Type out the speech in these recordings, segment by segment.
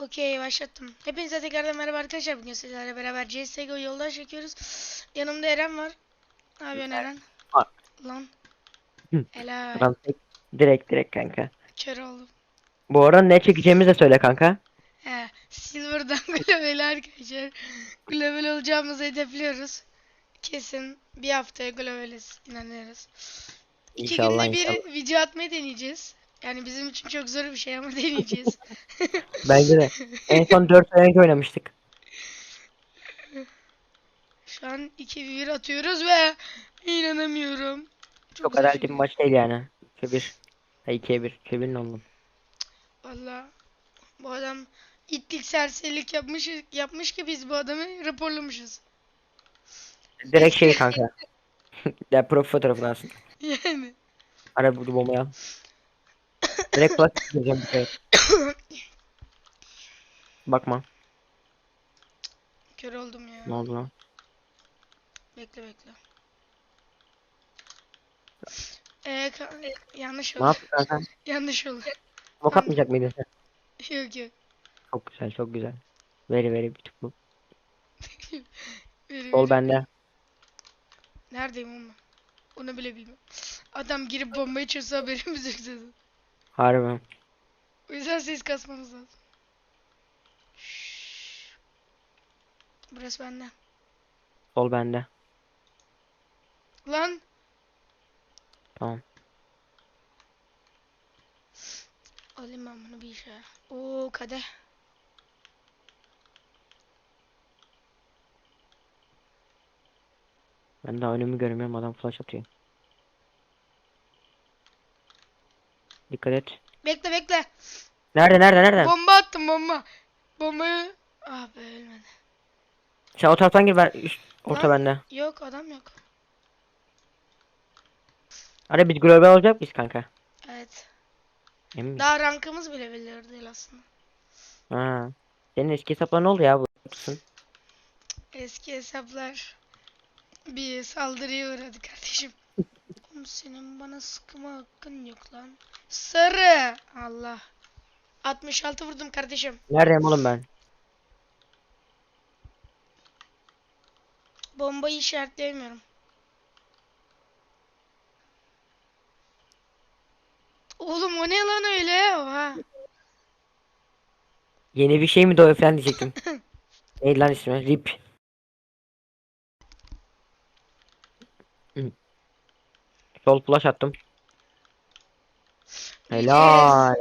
Okey başlattım. Hepinize tekrardan merhaba arkadaşlar. Bugün sizlerle beraber CSGO yoldaş çekiyoruz. Yanımda Eren var. Ne yapıyorsun Eren? Var. Lan. Helal. Direkt direkt kanka. Kör oldum. Bu arada ne çekeceğimizi de söyle kanka. He. Silver'dan global arkadaşlar. Global olacağımızı hedefliyoruz. Kesin bir haftaya globaliz. inanıyoruz. İki İnşallah günde bir inşallah. video atmayı deneyeceğiz. Yani bizim için çok zor bir şey ama deneyeceğiz. Bence de. En son 4 ay önce oynamıştık. Şu an 2-1 atıyoruz ve inanamıyorum. Çok güzel adaletli bir maç değil yani. 2-1. Ha 2'ye 1. 2'ye 1 ne oğlum? Valla bu adam itlik serserilik yapmış yapmış ki biz bu adamı raporlamışız. Direkt şey kanka. ya profil fotoğrafını alsın. Yani. Ara bu bombayı al. Direkt plastik gireceğim bir kere. Bakma. Kör oldum ya. Ne oldu lan? Bekle bekle. Ee, ka- yanlış Ne oldu. yaptın kanka? Yanlış oldu. Smoke atmayacak mıydın sen? Yok yok. Çok güzel çok güzel. Veri veri bir tık bu. Veri, Sol veri. bende. Neredeyim ama? Onu bile bilmem. Adam girip bombayı çözse haberimiz yok zaten. Harbi. O yüzden ses kasmamız lazım. Şşş. Burası bende. Sol bende. Lan Tamam. alayım ben bunu bir işe. Oo kadeh. Ben daha önümü görmüyorum adam flash atıyor. Dikkat et. Bekle bekle. Nerede nerede nerede? Bomba attım bomba. Bombayı... Ah be ölmedi. Sen o taraftan gir ben üst, orta Lan. bende. Yok adam yok. Ara biz global olacak mıyız kanka? Evet. Emin misin? Daha rankımız bile belli değil aslında. Ha. Senin eski hesaplar ne oldu ya bu? Kısın. Eski hesaplar bir saldırıya uğradı kardeşim. Senin bana sıkma hakkın yok lan. Sarı. Allah. 66 vurdum kardeşim. Neredeyim oğlum ben? Bombayı işaretleyemiyorum. Oğlum o ne lan öyle? Oha. Yeni bir şey mi doğuyor falan diyecektim. Neydi lan ismi? Rip. Sol flash attım. Helal.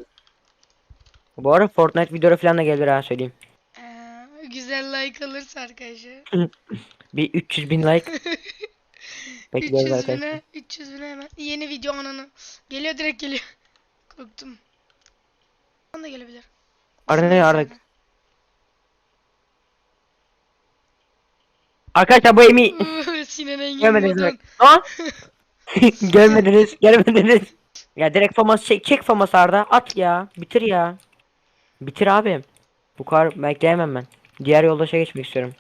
Bu arada Fortnite videoları falan da gelir ha söyleyeyim. Ee, güzel like alırsa arkadaşlar. Bir 300 bin like. 300 Bekliyoruz arkadaşlar. bine, 300 bine hemen. Yeni video ananı. Geliyor direkt geliyor. Korktum. Ondan da gelebilir. Arada ne Neyse. arada? Arkadaşlar bu Emi Sinan Engin görmediniz mi? Lan! görmediniz, görmediniz. Ya direkt famas çek, çek famas Arda. At ya. Bitir ya. Bitir abi. Bu kadar bekleyemem ben. Diğer yoldaşa geçmek istiyorum.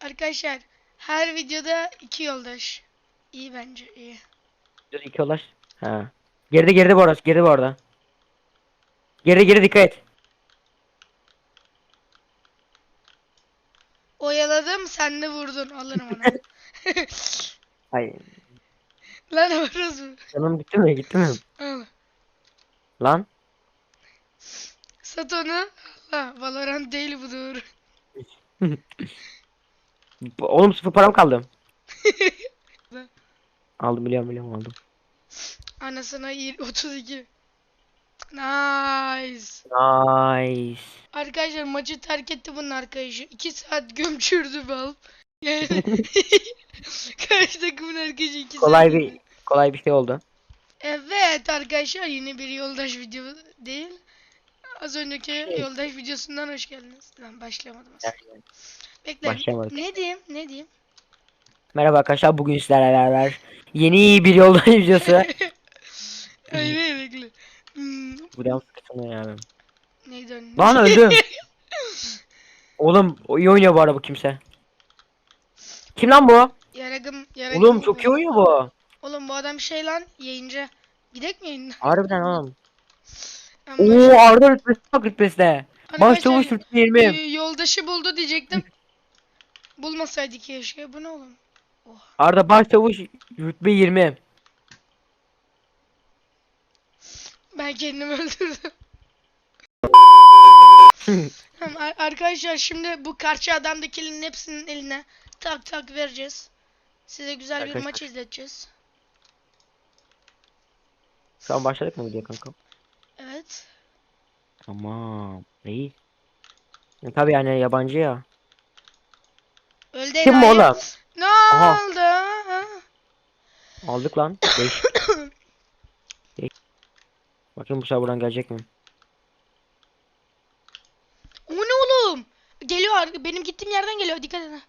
Arkadaşlar her videoda iki yoldaş. İyi bence iyi. Dur iki yoldaş. Ha. Geride geride bu arada. Geride bu arada. Geride geride dikkat et. Oyaladım sen de vurdun alırım onu. Ay. Lan orası. Canım gitti mi? Gitti mi? Al. Lan. Sat onu. Allah Valorant değil bu doğru. Oğlum sıfır param kaldı. aldım biliyorum biliyorum aldım. Anasına yir- 32. Nice. Nice. Arkadaşlar maçı terk etti bunun arkadaşı. 2 saat gömçürdü Valve. Yani karşı takımın arkadaşı 2 Kolay bir kolay bir şey oldu. Evet arkadaşlar yine bir yoldaş video değil. Az önceki Şey. yoldaş videosundan hoş geldiniz. Lan başlayamadım aslında. Bekle. Başlayamadık. Ne diyeyim? Ne diyeyim? Merhaba arkadaşlar bugün sizlerle beraber yeni bir yoldaş videosu. Öyle bekle. Hmm, Buradan sıkıntı ya benim. neydi o? Lan öldüm. Oğlum iyi oynuyor bu arada bu kimse. Kim lan bu? Yaragım, yaragım. Oğlum çok iyi oynuyor bu. Oğlum bu adam şey lan yayıncı. Gidek mi yayına? Harbiden oğlum. Oo baş- Arda rütbesi bak rütbesine. Arkadaşlar, Başçavuş rütbesi 20. e, yoldaşı buldu diyecektim. Bulmasaydı keşke. Bu ne oğlum? Arda başçavuş rütbe 20. Ben kendimi öldürdüm. Ar- arkadaşlar şimdi bu karşı adamdakilerin hepsinin eline tak tak vereceğiz. Size güzel bir Arkadaşlar. maç izleteceğiz. Şu an başladık mı video kanka? Evet. Tamam. İyi. E, tabii yani yabancı ya. Öldü Kim bu oğlum? Ne Aha. oldu? Ha? Aldık lan. Değiş. Değiş. Bakayım bu sefer buradan gelecek mi? O ne oğlum? Geliyor benim gittiğim yerden geliyor dikkat edin.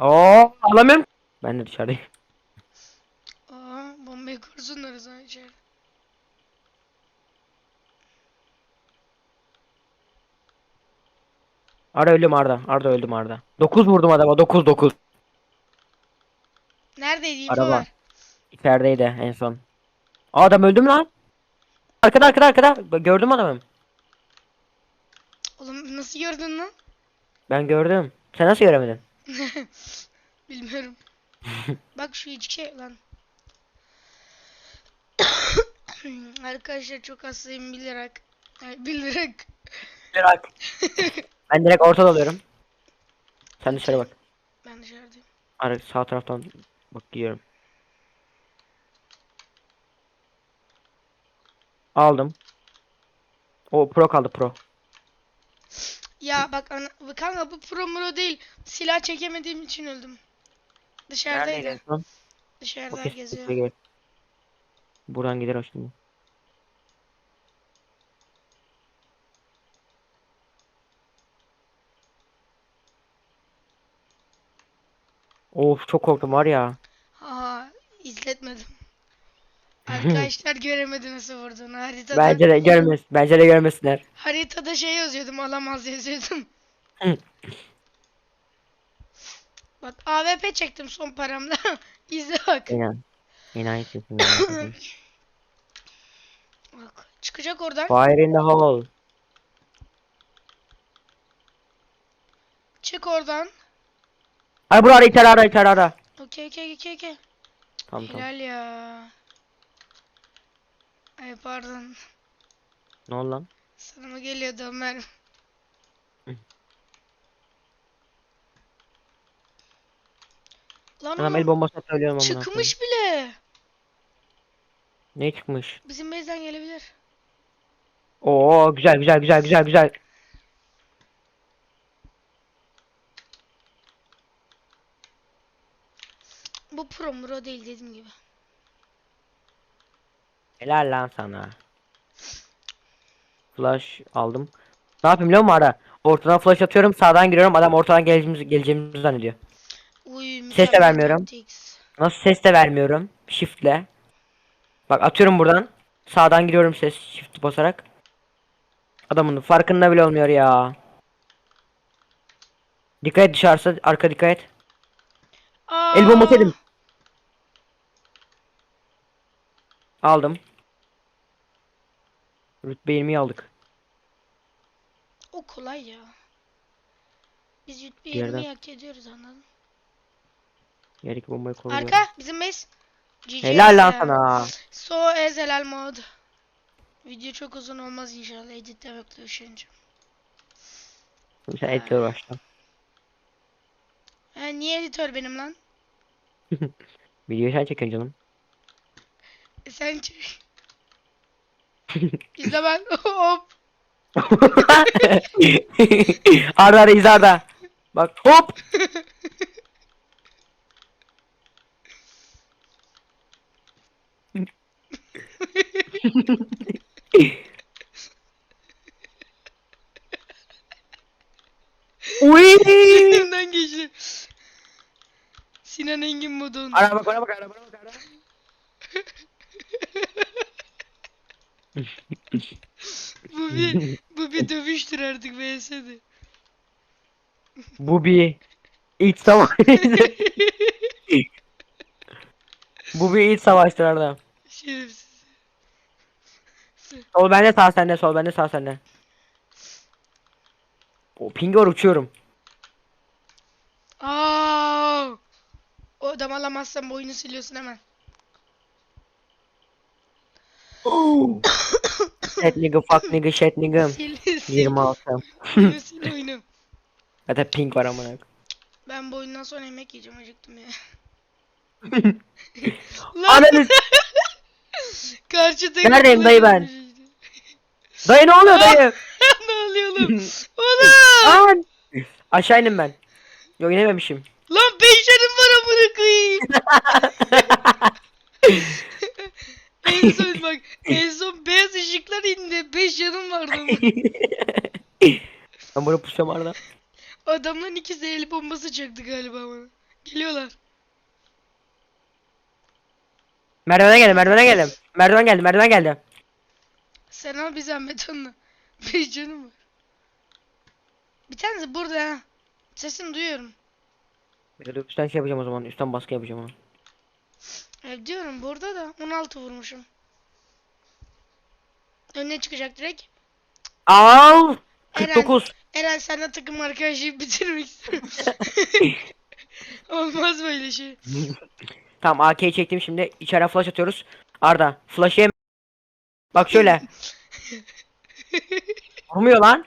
Oo alamıyorum. Ben de dışarıdayım. Aa bombayı kursunlar o zaman içeri. Arda öldüm Arda. Arda öldüm Arda. 9 vurdum adama. 9 9. Neredeydi info Araba. var. İçerideydi en son. Aa, adam öldü mü lan? Arkada arkada arkada. Gördüm adamı. Oğlum nasıl gördün lan? Ben gördüm. Sen nasıl göremedin? Bilmiyorum. Bak şu içki lan. Arkadaşlar çok hastayım bilerek. Ay, bilerek. Bırak. ben direkt ortada alıyorum. Sen dışarı bak. Ben dışarıdayım. Ara sağ taraftan bak gidiyorum. Aldım. O pro kaldı pro. Ya bak ana, bu- kanka bu pro muro değil. Silah çekemediğim için öldüm. Dışarıdaydı. son? Dışarıda Okey, geziyor. gel. Buradan gider şimdi. Of çok korktum var ya. Aa izletmedim. Arkadaşlar göremedi nasıl vurduğunu. Haritada, Bence de görmez. Bence de görmesinler. haritada şey yazıyordum alamaz yazıyordum. Bak AWP çektim son paramla. İzle bak. İnan. İnan Bak çıkacak oradan. Fire in the hole. Çık oradan. Ay burada ara içeri ara içeri ara. Okey okey okey okey. Tamam tamam. Helal ya. Ay pardon. Ne oldu lan? Sana mı geliyordu Ömer? Lan Adam o el bombası atıyor ölüyorum amına çıkmış bile. Ne çıkmış? Bizim base'den gelebilir. Oo güzel güzel güzel güzel güzel. Bu pro muro değil dediğim gibi. Helal lan sana. Flash aldım. Ne yapayım musun ara? Ortadan flash atıyorum sağdan giriyorum adam ortadan geleceğimizi, geleceğimizi zannediyor. Uy, Ses de vermiyorum. tactics. Nasıl ses de vermiyorum. Shift'le. Bak atıyorum buradan. Sağdan giriyorum ses shift basarak. Adamın farkında bile olmuyor ya. Dikkat et dışarısı arka dikkat et. Aa, El bombası yedim. Aldım. Rütbe 20'yi aldık. O kolay ya. Biz rütbe Yerden- 20'yi hak ediyoruz anladın. Yer iki bombayı koruyorum. Arka bizim base. GG Helal lan sana. So ez helal mod. Video çok uzun olmaz inşallah editlemekle üşeneceğim. Sen editle başla. Ha, niye editör benim lan? Videoyu sen çekiyorsun canım. E, sen çek. İzle ben. Hop. Arda Arda izle Arda. Bak hop. Uy. Elimden geçti. Sinan Engin modun. Ara bak bana bak ara bana bak ara. Bu bir bu bir dövüştür artık VS'de. Bu bir iç savaş. Bu bir iç savaştır Arda. Şerefsiz. Sol bende sağ sende sol bende sağ sende. O pingi var uçuyorum. Aa! O adam alamazsan bu oyunu siliyorsun hemen. Shit nigga fuck nigga shit nigga. Sil, sil. 26. Oyunu sil oyunu. Zaten pink var amına. Ben bu oyundan sonra yemek yiyeceğim acıktım ya. Lan Ananı karşı takım Neredeyim dayı ben? Dayı ne oluyor dayı? ne oluyor oğlum? Oğlum! Lan! Aşağı indim ben. Yok inememişim. Lan beşerim var amına koyayım. En son bak en son beyaz ışıklar indi. Beş yanım vardı ama. ben bunu pusacağım arada. Adamların ikisi el bombası çaktı galiba bana. Geliyorlar. Merdivene geldim merdivene geldim. Merdiven geldi merdiven geldi. Sen al bir zahmet onunla. Beş canım var. Bir tanesi burada ha. Sesini duyuyorum. Bir de Üstten şey yapacağım o zaman. Üstten baskı yapacağım ona. E, diyorum burada da 16 vurmuşum. Önüne çıkacak direkt. Al! Eren. 49. Eren senle takım arkadaşı bitirmek istiyorum. Olmaz böyle şey. Tamam AK'yi çektim şimdi. İçeri flash atıyoruz. Arda flash'ı yem- Bak şöyle. Vurmuyor lan.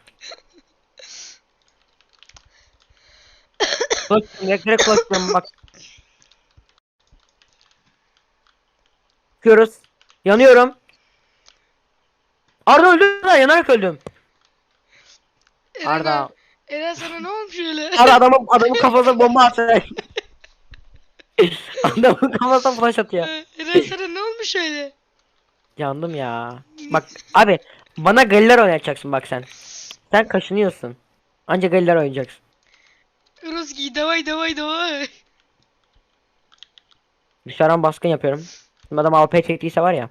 Flash direkt direkt flash bak. Çıkıyoruz. Yanıyorum. Arda öldü lan yanarak öldüm. Eren, Arda. Eren sana ne olmuş öyle? Arda adamın adamın kafasına bomba atıyor. adamın kafasına flash atıyor. Eren sana ne olmuş öyle? Yandım ya. Bak abi bana galler oynatacaksın bak sen. Sen kaşınıyorsun. Anca galler oynayacaksın. Ruski davay davay davay. Dışarıdan baskın yapıyorum. Şimdi adam AWP çektiyse var ya.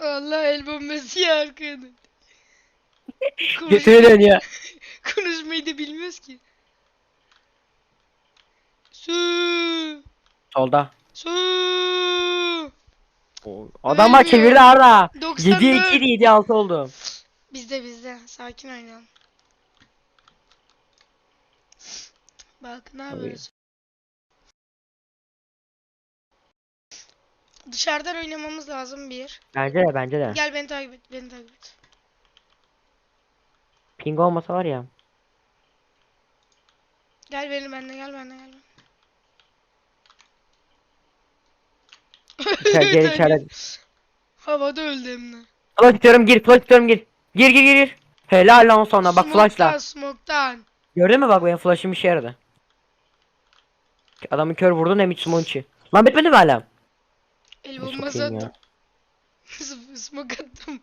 Allah el bombası ya arkada. Götüne dönüyor. Konuşmayı da bilmiyoruz ki. Su. Solda. Su. Adama Ölmüyor. çevirdi Arda. 94. 7 2 7 6 oldu. Bizde bizde. Sakin oynayalım. Bak ne yapıyoruz? Dışarıdan oynamamız lazım bir. Bence de bence de. Gel beni takip et, beni takip et. Ping olmasa var ya. Gel benim benimle gel benimle gel. İçeri gel içeri. Havada öldü hem de. Flash tutuyorum gir flash tutuyorum gir. Gir gir gir gir. Helal lan sonra bak flashla. Smoke'tan, smoke'tan. Gördün mü bak benim flash'ım işe yaradı. Adamı kör vurdun hem hiç smoke içi. Lan bitmedi mi hala? El bombası attım. Smoke attım.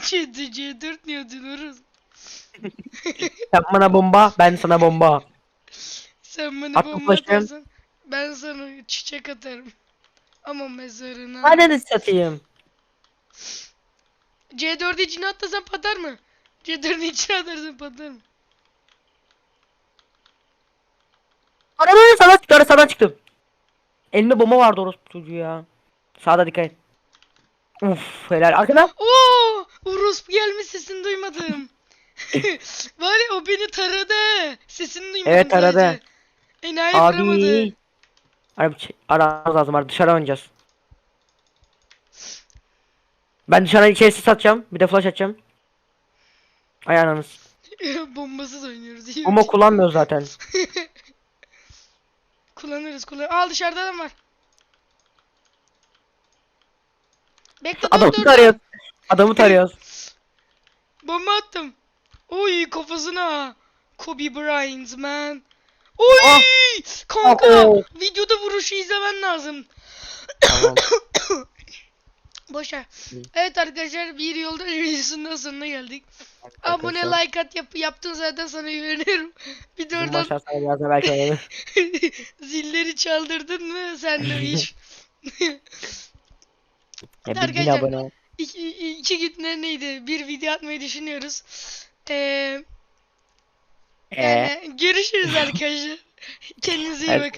C, C4 niye dinliyoruz? Sen bana bomba ben sana bomba. Sen bana Attım bomba flash'ı. Ben sana çiçek atarım. Ama mezarına. Ananı satayım. C4'ü içine atlasan patlar mı? C4'ü içine atarsan patlar mı? Ananı sana çıktı sağdan çıktım. Elimde bomba vardı orospu çocuğu ya. Sağda dikkat et. Uf helal. Arkadan. Oo! Urus gelmiş sesini duymadım. Var ya o beni taradı. Sesini duymadım Evet, taradı. sadece. Enayi. Abi. Ara aramız lazım var dışarı oynayacağız. Ben dışarı içerisi satacağım. Bir de flash atacağım. Ay ananız. Bombasız oynuyoruz. iyi Bomba kullanmıyoruz zaten. Kullanırız kullanırız. Al dışarıda adam var. Bekle Adamı dur. dur. tarıyoruz. Adamı tarıyoruz. Bomba attım. Oy kafasına. Kobe Bryant man. Oy! Ah. Kanka Ah, oh. videoda vuruşu izlemen lazım. tamam. Boşver. Evet arkadaşlar bir yolda videosunun sonuna geldik. Abone Arkadaşlar, like at yap, yaptın zaten sana güveniyorum. Bir de oradan zilleri çaldırdın mı sen de iş. Ya Arkadaşlar, abone iki, iki günden neydi? Bir video atmayı düşünüyoruz. Ee, Ee, yani görüşürüz arkadaşlar. Kendinize iyi bakın.